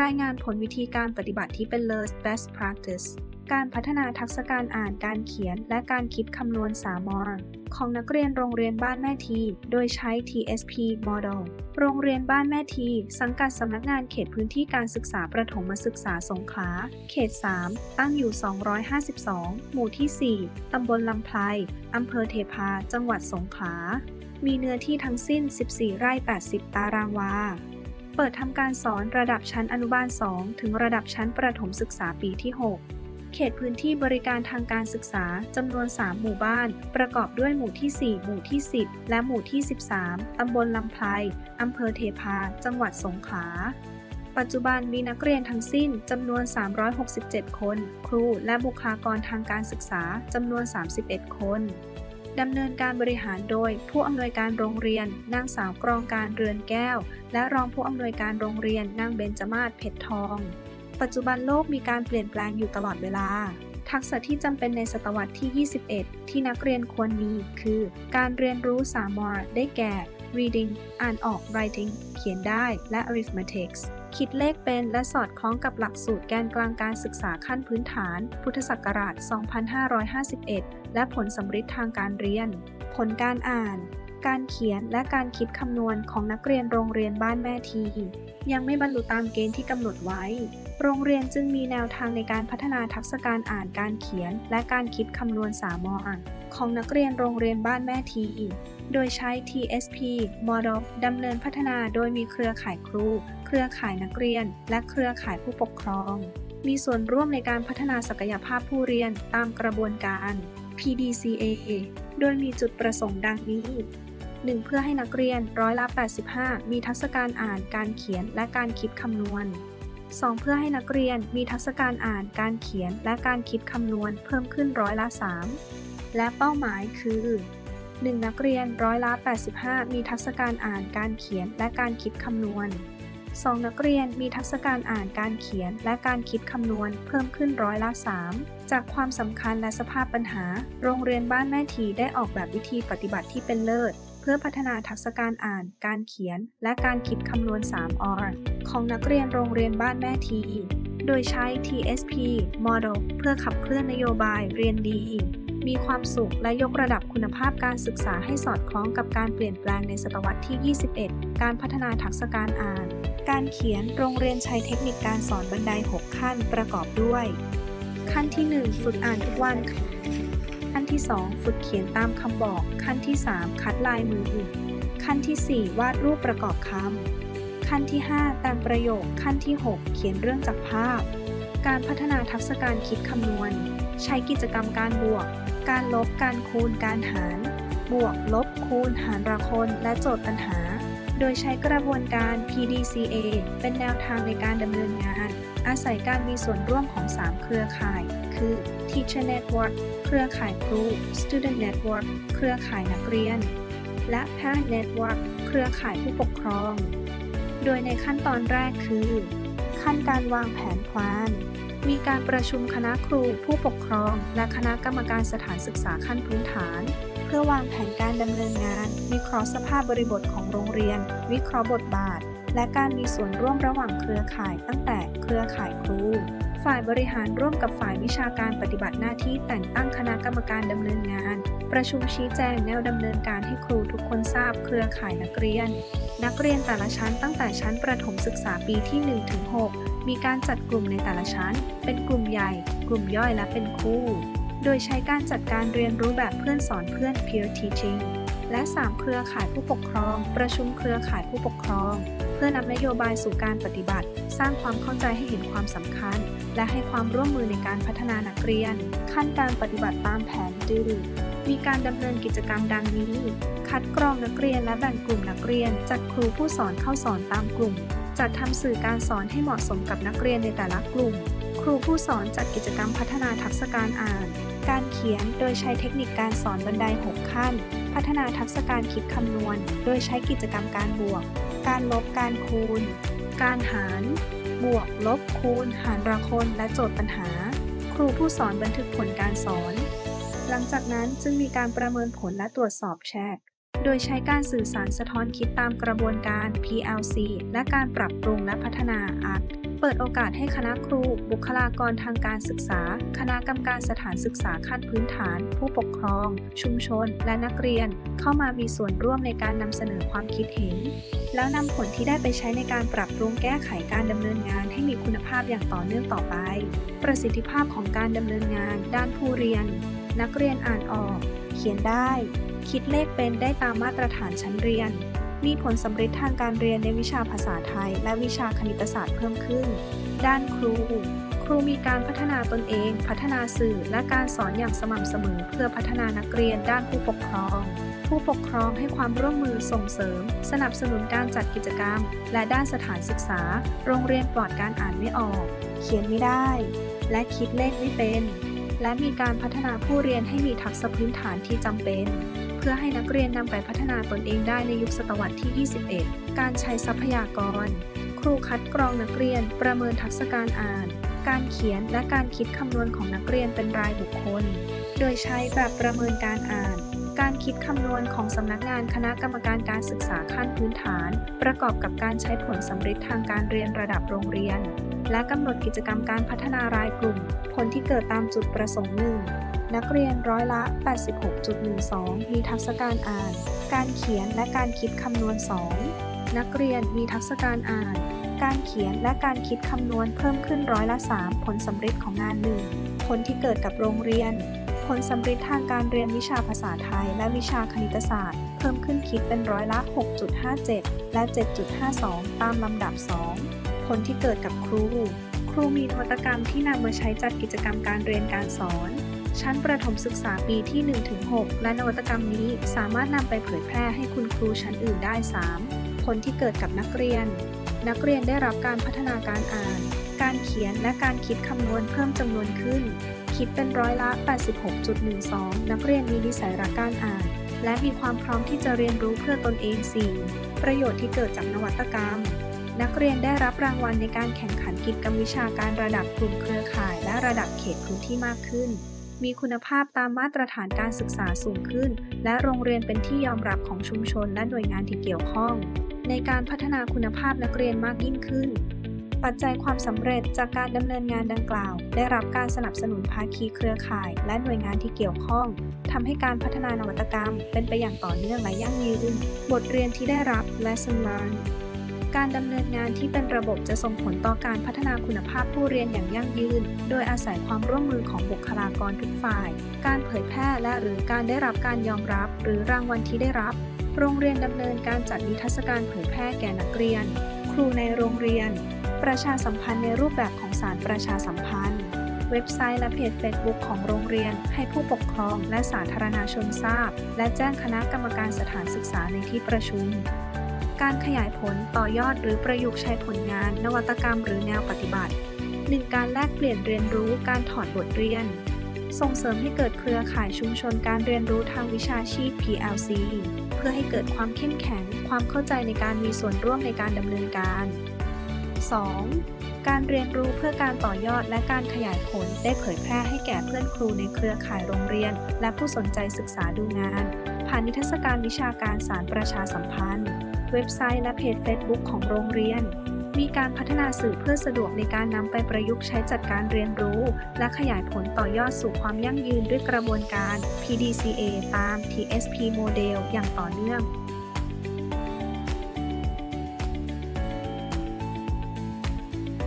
รายงานผลวิธีการปฏิบัติที่เป็น LERS Best Practice การพัฒนาทักษะการอ่านการเขียน และการคิดคำนวณ3มของนักเรียนโรงเรียนบ้านแม่ที โดยใช้ TSP Model โรงเรียนบ้านแม่ที สังกัดสำนักงานเขตพื้นที่การศึกษาประถมศึกษาสงขลา เขต 3 ตั้งอยู่ 252 หมู่ที่ 4 ตำบลลำไพรอำเภอเทพา จังหวัดสงขลา มีเนื้อที่ทั้งสิ้น 14 ไร่ 80 ตารางวา เปิดทำการสอนระดับชั้นอนุบาล 2 ถึงระดับชั้นประถมศึกษาปีที่ 6 เขตพื้นที่บริการทางการศึกษาจำนวน 3 หมู่บ้าน ประกอบด้วยหมู่ที่ 4 หมู่ที่ 10 และหมู่ที่ 13 ตำบลลำไพรอำเภอเทพา จังหวัดสงขลาปัจจุบันมีนักเรียนทั้งสิ้นจำนวน 367 คน ครูและบุคลากรทางการศึกษาจำนวน 31 คน ดำเนินการบริหารโดย ผู้อำนวยการโรงเรียน นางสาวกรองการเรือนแก้ว และรองผู้อำนวยการโรงเรียน นางเบญจมาศเพชรทอง ปัจจุบันโลกมีการเปลี่ยนแปลงอยู่ตลอดเวลา ทักษะที่จำเป็นในศตวรรษที่ 21 ที่นักเรียนควรมี คือ การเรียนรู้3มรได้แก่ reading อ่านออก writing เขียนได้ และ arithmetic คิดเลขเป็นและสอดคล้องกับหลักสูตรแกนกลางการศึกษาขั้นพื้นฐาน พุทธศักราช 2551 และผลสำฤทธิ์ทางการเรียน ผลการอ่าน การเขียนและการคิดคำนวณของนักเรียนโรงเรียนบ้านแม่ที ยังไม่บรรลุตามเกณฑ์ที่กำหนดไว้ โรงเรียนจึงมีแนวทางในการพัฒนาทักษะการอ่านการเขียน และการคิดคำนวณสามอของนักเรียนโรงเรียนบ้านแม่ทีโดยใช้ TSP Model ดำเนินพัฒนาโดยมีเครือข่ายครู เครือข่ายนักเรียน และเครือข่ายผู้ปกครอง มีส่วนร่วมในการพัฒนาศักยภาพผู้เรียนตามกระบวนการ PDCA โดยมีจุดประสงค์ดังนี้ 1. เพื่อให้นักเรียนร้อยละ 85 มีทักษะการอ่านการเขียนและการคิดคำนวณ 2. เพื่อให้นักเรียนมีทักษะการอ่านการเขียนและการคิดคำนวณเพิ่มขึ้นร้อยละ 3 และเป้าหมายคือ 1. นักเรียนร้อยละ 85 มีทักษะการอ่านการเขียนและการคิดคำนวณ 2. นักเรียนมีทักษะการอ่านการเขียนและการคิดคำนวณเพิ่มขึ้นร้อยละ 3 จากความสำคัญและสภาพปัญหา โรงเรียนบ้านแม่ทีได้ออกแบบวิธีปฏิบัติที่เป็นเลิศ พื่อพัฒนาทักษะการอ่าน การเขียน และการคิดคำนวณ 3 R ของนักเรียนโรงเรียนบ้านแม่ที โดยใช้ TSP Model เพื่อขับเคลื่อนนโยบายเรียนดี มีความสุขและยกระดับคุณภาพการศึกษาให้สอดคล้องกับการเปลี่ยนแปลงในศตวรรษที่ 21 การพัฒนาทักษะการอ่าน การเขียนโรงเรียนใช้เทคนิคการสอนบันได 6 ขั้นประกอบด้วย ขั้นที่ 1 ฝึกอ่านทุกวัน ขั้นที่ 2 ฝึกเขียนตามคำบอก ขั้นที่ 3 คัดลายมือขั้นที่ 4 วาดรูปประกอบคำ ขั้นที่ 5 แต่งประโยค ขั้นที่ 6 เขียนเรื่องจากภาพ การพัฒนาทักษะการคิดคำนวณ ใช้กิจกรรมการบวก การลบ การคูณ การหาร บวก ลบ คูณ หารระคน และโจทย์ปัญหา โดยใช้กระบวนการ PDCA เป็นแนวทางในการดำเนินงาน อาศัยการมีส่วนร่วมของ 3 เครือข่าย คือ Teacher Network เครือข่ายครู Student Network เครือข่ายนักเรียน และ Parent Network เครือข่ายผู้ปกครอง โดยในขั้นตอนแรกคือ ขั้นการวางแผน plan มีการประชุมคณะครูผู้ปกครอง และคณะกรรมการสถานศึกษาขั้นพื้นฐาน เพื่อวางแผนการดำเนินงาน วิเคราะห์สภาพบริบทของโรงเรียน วิเคราะห์บทบาท และการมีส่วนร่วมระหว่างเครือข่ายตั้งแต่เครือข่ายครูฝ่ายบริหารร่วมกับฝ่ายวิชาการปฏิบัติหน้าที่แต่งตั้งคณะกรรมการดำเนินงาน ประชุมชี้แจงแนวดำเนินการให้ครูทุกคนทราบเครือข่ายนักเรียน นักเรียนแต่ละชั้นตั้งแต่ชั้นประถมศึกษาปีที่ 1-6 มีการจัดกลุ่มในแต่ละชั้น เป็นกลุ่มใหญ่ กลุ่มย่อยและเป็นคู่ โดยใช้การจัดการเรียนรู้แบบเพื่อนสอนเพื่อน peer teaching และ 3 เครือข่ายผู้ปกครอง ประชุมเครือข่ายผู้ปกครอง เพื่อนำนโยบายสู่การปฏิบัติ สร้างความเข้าใจให้เห็นความสำคัญ และให้ความร่วมมือในการพัฒนานักเรียน ขั้นการปฏิบัติตามแผนดื้อมีการดำเนินกิจกรรมดังนี้ คัดกรองนักเรียนและแบ่งกลุ่มนักเรียน จัดครูผู้สอนเข้าสอนตามกลุ่ม จัดทำสื่อการสอนให้เหมาะสมกับนักเรียนในแต่ละกลุ่ม ครูผู้สอนจัดกิจกรรมพัฒนาทักษะการอ่าน การเขียนโดยใช้เทคนิคการสอนบันได 6 ขั้น พัฒนาทักษะการคิดคำนวณ โดยใช้กิจกรรมการบวก การลบการคูณ การหาร บวก ลบ คูณ หารระคนและโจทย์ปัญหา ครูผู้สอนบันทึกผลการสอน หลังจากนั้นจึงมีการประเมินผลและตรวจสอบแชกโดยใช้การสื่อสารสะท้อนคิดตามกระบวนการ PLC และการปรับปรุงและพัฒนา ARC เปิดโอกาสให้คณะครู บุคลากรทางการศึกษา คณะกรรมการสถานศึกษาขั้นพื้นฐาน ผู้ปกครอง ชุมชน และนักเรียน เข้ามามีส่วนร่วมในการนำเสนอความคิดเห็น แล้วนำผลที่ได้ไปใช้ในการปรับปรุงแก้ไขการดำเนินงานให้มีคุณภาพอย่างต่อเนื่องต่อไป ประสิทธิภาพของการดำเนินงาน ด้านผู้เรียน นักเรียนอ่านออก เขียนได้ คิดเลขเป็นได้ตามมาตรฐานชั้นเรียน มีผลสำเร็จทางการเรียนในวิชาภาษาไทย และวิชาคณิตศาสตร์เพิ่มขึ้น ด้านครู ครูมีการพัฒนาตนเอง พัฒนาสื่อ และการสอนอย่างสม่ำเสมอ เพื่อพัฒนานักเรียนด้านผู้ปกครอง ผู้ปกครองให้ความร่วมมือส่งเสริม สนับสนุนการจัดกิจกรรม และด้านสถานศึกษา โรงเรียนปลอดการอ่านไม่ออก เขียนไม่ได้ และคิดเลขไม่เป็น และมีการพัฒนาผู้เรียนให้มีทักษะพื้นฐานที่จำเป็น พื่อให้นักเรียนนำไปพัฒนาตนเองได้ในยุคศตวรรษที่ 21 การใช้ทรัพยากร ครูคัดกรองนักเรียนประเมินทักษะการอ่าน การเขียนและการคิดคำนวณของนักเรียนเป็นรายบุคคล โดยใช้แบบประเมินการอ่าน การคิดคำนวณของสำนักงานคณะกรรมการการศึกษาขั้นพื้นฐาน ประกอบกับการใช้ผลสำเร็จทางการเรียนระดับโรงเรียน และกำหนดกิจกรรมการพัฒนารายกลุ่ม ผลที่เกิดตามจุดประสงค์หนึ่ง นักเรียนร้อยละ 86.12 มีทักษะการอ่าน การเขียนและการคิดคำนวณ 2 นักเรียนมีทักษะการอ่าน การเขียนและการคิดคำนวณเพิ่มขึ้นร้อยละ 3 ผลสำเร็จของงานหนึ่งผลที่เกิดกับโรงเรียน ผลสำเร็จทางการเรียนวิชาภาษาไทย และวิชาคณิตศาสตร์ เพิ่มขึ้นคิดเป็นร้อยละ 6.57 และ 7.52 ตามลำดับ 2 ผลที่เกิดกับครู ครูมีนวัตกรรมที่นำมาใช้จัดกิจกรรมการเรียนการสอน ชั้นประถมศึกษาปีที่ 1-6 และนวัตกรรมนี้สามารถนำไปเผยแพร่ให้คุณครูชั้นอื่นได้ 3 ผลที่เกิดกับนักเรียน นักเรียนได้รับการพัฒนาการอ่าน การเขียนและการคิดคำนวณเพิ่มจำนวนขึ้น คิดเป็นร้อยละ 86.12 นักเรียนมีนิสัยรักการอ่าน และมีความพร้อมที่จะเรียนรู้เพื่อตนเอง 4. ประโยชน์ที่เกิดจากนวัตกรรมนักเรียนได้รับรางวัลในการแข่งขันกิจกรรมวิชาการระดับกลุ่มเครือข่าย และระดับเขตพื้นที่มากขึ้น มีคุณภาพตามมาตรฐานการศึกษาสูงขึ้น และโรงเรียนเป็นที่ยอมรับของชุมชนและหน่วยงานที่เกี่ยวข้อง ในการพัฒนาคุณภาพนักเรียนมากยิ่งขึ้น ปัจจัยความสำเร็จจากการดำเนินงานดังกล่าว ได้รับการสนับสนุนภาคีเครือข่าย และหน่วยงานที่เกี่ยวข้องทำให้การพัฒนานวัตกรรม เป็นไปอย่างต่อเนื่องและยั่งยืน บทเรียนที่ได้รับ lesson learned การดำเนินงานที่เป็นระบบจะส่งผลต่อการพัฒนาคุณภาพผู้เรียนอย่างยั่งยืน โดยอาศัยความร่วมมือของบุคลากรทุกฝ่าย การเผยแพร่และหรือการได้รับการยอมรับ หรือรางวัลที่ได้รับ โรงเรียนดำเนินการจัดนิทรรศการเผยแพร่แก่นักเรียน ครูในโรงเรียน ประชาสัมพันธ์ในรูปแบบของสารประชาสัมพันธ์ เว็บไซต์และเพจ Facebook ของโรงเรียน ให้ผู้ปกครองและสาธารณชนทราบ และแจ้งคณะกรรมการสถานศึกษาในที่ประชุม การขยายผลต่อยอดหรือประยุกต์ใช้ผลงาน นวัตกรรมหรือแนวปฏิบัติ 1. การแลกเปลี่ยนเรียนรู้การถอดบทเรียน ส่งเสริมให้เกิดเครือข่ายชุมชนการเรียนรู้ทางวิชาชีพ PLC เพื่อให้เกิดความเข้มแข็ง ความเข้าใจในการมีส่วนร่วมในการดำเนินการ 2. การเรียนรู้เพื่อการต่อยอดและการขยายผลได้เผยแพร่ให้แก่เพื่อนครูในเครือข่ายโรงเรียน และผู้สนใจศึกษาดูงาน ผ่านนิทรรศการวิชาการสารประชาสัมพันธ์ เว็บไซต์และเพจ Facebook ของโรงเรียน มีการพัฒนาสื่อเพื่อสะดวกในการนำไปประยุกต์ใช้จัดการเรียนรู้ และขยายผลต่อยอดสู่ความยั่งยืนด้วยกระบวนการ PDCA ตาม TSP โมเดลอย่างต่อเนื่อง